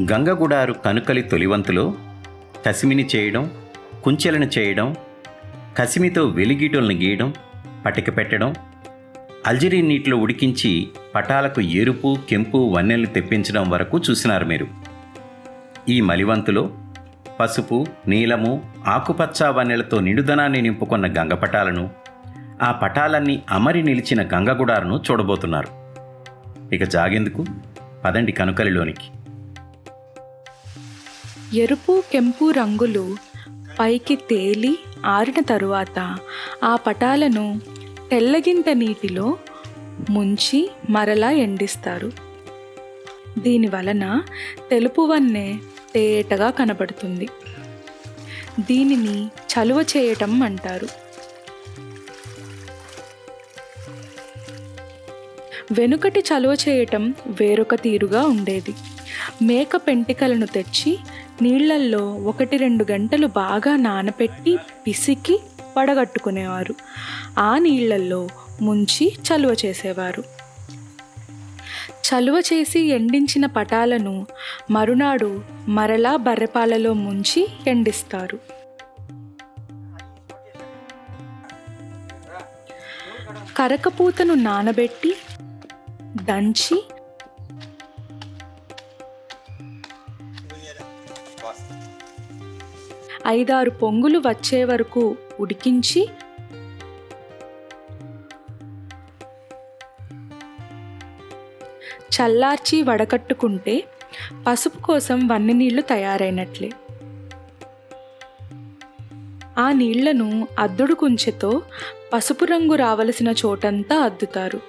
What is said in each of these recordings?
గంగగుడారు కనుకలి తొలివంతులో కసిమిని చేయడం కుంచెలను చేయడం కసిమితో వెలిగీటలను గీయడం పటిక పెట్టడం అల్జరీ నీటిలో ఉడికించి పటాలకు ఎరుపు కెంపు వన్నెలు తెప్పించడం వరకు చూసినారు మీరు. ఈ మలివంతులో పసుపు నీలము ఆకుపచ్చ వన్నెలతో నిడుదనాన్ని నింపుకున్న గంగపటాలను ఆ పటాలన్నీ అమరి నిలిచిన గంగగుడారును చూడబోతున్నారు. ఇక జాగేందుకు పదండి కనుకలిలోనికి. ఎరుపు కెంపు రంగులు పైకి తేలి ఆరిన తరువాత ఆ పటాలను తెల్లగింత నీటిలో ముంచి మరలా ఎండిస్తారు. దీని వలన తెలుపు వన్నె తేటగా కనబడుతుంది. దీనిని చలువ చేయటం అంటారు. వెనుకటి చలువ చేయటం వేరొక తీరుగా ఉండేది. మేక పెంటికలను తెచ్చి నీళ్ళల్లో ఒకటి రెండు గంటలు బాగా నానపెట్టి పిసికి పడగట్టుకునేవారు. ఆ నీళ్ళల్లో ముంచి చలువ చేసేవారు. చలువ చేసి ఎండించిన పటాలను మరునాడు మరలా బర్రెపాలలో ముంచి ఎండిస్తారు. కరకపూతను నానబెట్టి దంచి ఐదారు పొంగులు వచ్చే వరకు ఉడికించి చల్లార్చి వడకట్టుకుంటే పసుపు కోసం వన్ని నీళ్ళు తయారైనట్లే. ఆ నీళ్ళను అద్దుడు కుంచెతో పసుపు రంగు రావలసిన చోటంతా అద్దుతారు.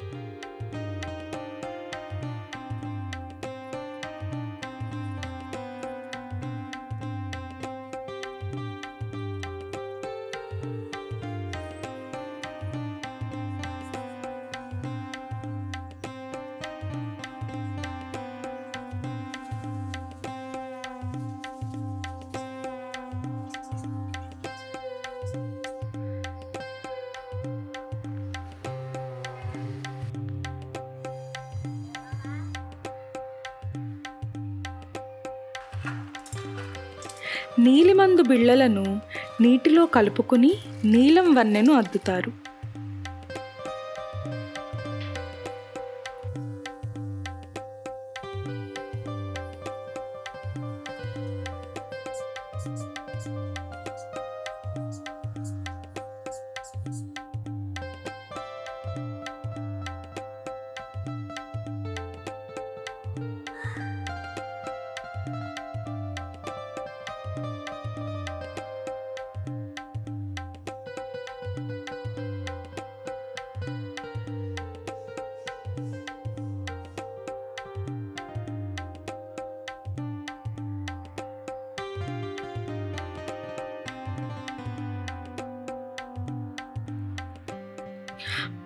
నీలిమందు బిళ్ళలను నీటిలో కలుపుకుని నీలం వన్నెను అద్దుతారు.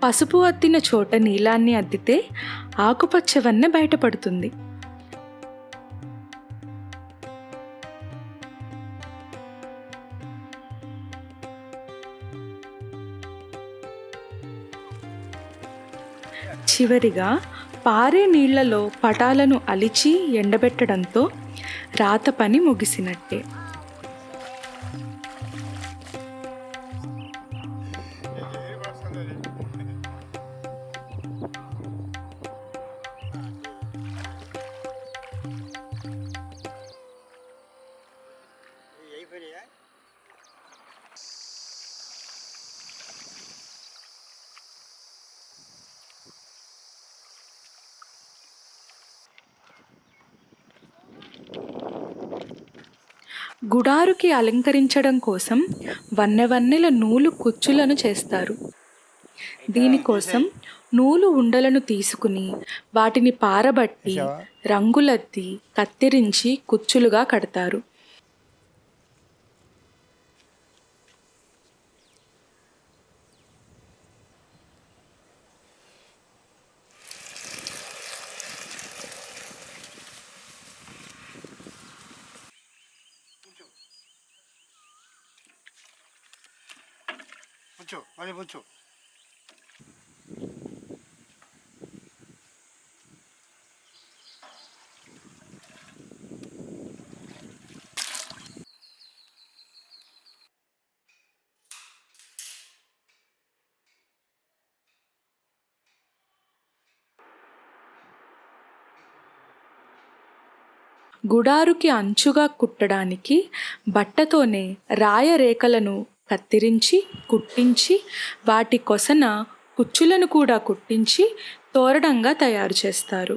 పసుపు అద్దిన చోట నీలాన్ని అద్దితే ఆకుపచ్చ వన్నె బయటపడుతుంది. చివరిగా పారే నీళ్ళలో పటాలను అలిచి ఎండబెట్టడంతో రాత పని ముగిసినట్టే. గుడారుకి అలంకరించడం కోసం వన్నెవన్నెల నూలు కుచ్చులను చేస్తారు. దీనికోసం నూలు ఉండలను తీసుకుని వాటిని పారబట్టి రంగులద్ది కత్తిరించి కుచ్చులుగా కడతారు. కూర్చో మళ్ళీ కూర్చో. గుడారుకి అంచుగా కుట్టడానికి బట్టతోనే రాయ రేఖలను కత్తిరించి కుట్టించి వాటి కొసన కుచ్చులను కూడా కుట్టించి తోరణంగా తయారు చేస్తారు.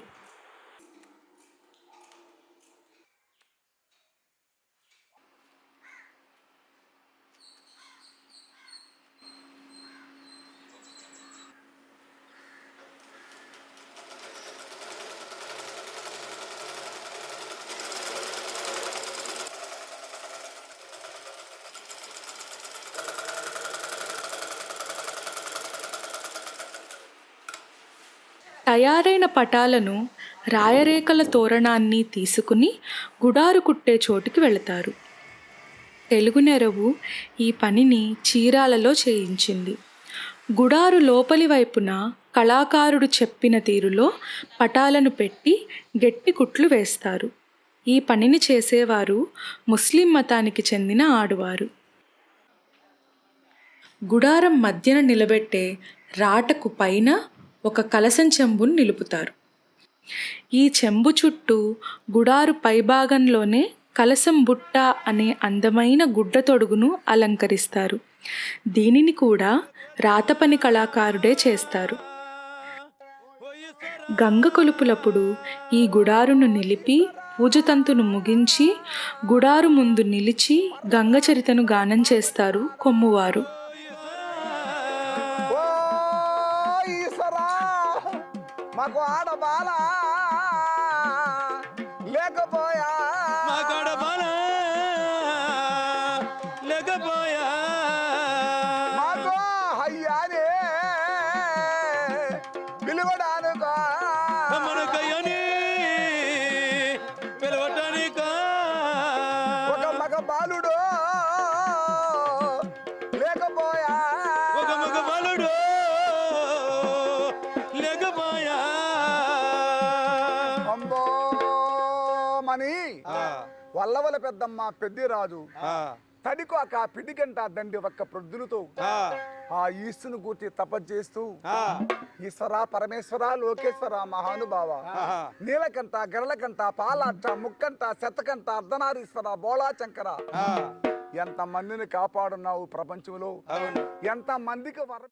తయారైన పటాలను రాయరేఖల తోరణాన్ని తీసుకుని గుడారు కుట్టే చోటుకి వెళతారు. తెలుగు నెరవు ఈ పనిని చీరాలలో చేయించింది. గుడారు లోపలి వైపున కళాకారుడు చెప్పిన తీరులో పటాలను పెట్టి గట్టి కుట్లు వేస్తారు. ఈ పనిని చేసేవారు ముస్లిం మతానికి చెందిన ఆడువారు. గుడారం మధ్యన నిలబెట్టే రాటకు పైన ఒక కలసం చెంబును నిలుపుతారు. ఈ చెంబు చుట్టూ గుడారు పైభాగంలోనే కలసం బుట్ట అనే అందమైన గుడ్డ తొడుగును అలంకరిస్తారు. దీనిని కూడా రాతపని కళాకారుడే చేస్తారు. గంగ కొలుపులప్పుడు ఈ గుడారును నిలిపి పూజతంతును ముగించి గుడారు ముందు నిలిచి గంగ చరితను గానం చేస్తారు కొమ్మువారు. మాకు ఆడబాల లేకపోయా. మగడ బల లేకపోయా. మాకు అయ్యానే పిలువడానుకో. మనకయ్యని పిలవటానిక. ఒక మగ బాలుడు వల్లవల పెద్దమ్మ పెద్దిరాజు. ఆ, తడికోక పిడిగంట దండి ఒక్క ప్రొద్దులతో. ఆ, ఆ ఈస్తును గూర్చి తపస్సు ఆ, ఈశ్వర పరమేశ్వర లోకేశ్వర మహానుభావ. నీలకంట గరళకంట పాలాట ముక్కంట శతకంట అర్ధనారీశ్వర బోళా శంకర ఆ, ఎంత మందిని కాపాడున్నావు ప్రపంచంలో. ఎంత మందికి వర